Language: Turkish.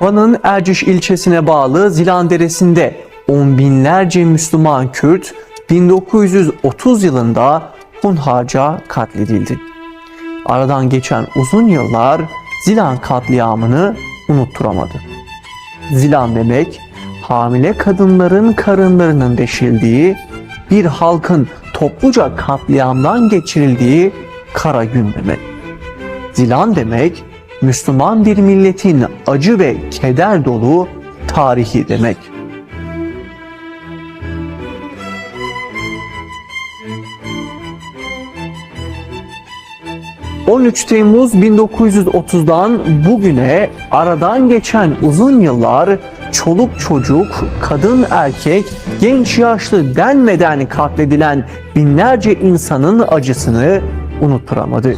Van'ın Erciş ilçesine bağlı Zilan Deresi'nde on binlerce Müslüman Kürt 1930 yılında hunharca katledildi. Aradan geçen uzun yıllar Zilan katliamını unutturamadı. Zilan demek hamile kadınların karınlarının deşildiği, bir halkın topluca katliamdan geçirildiği kara gün demek. Zilan demek Müslüman bir milletin acı ve keder dolu tarihi demek. ...13 Temmuz 1930'dan bugüne aradan geçen uzun yıllar çoluk çocuk, kadın erkek, genç yaşlı denmeden katledilen binlerce insanın acısını unutturamadı.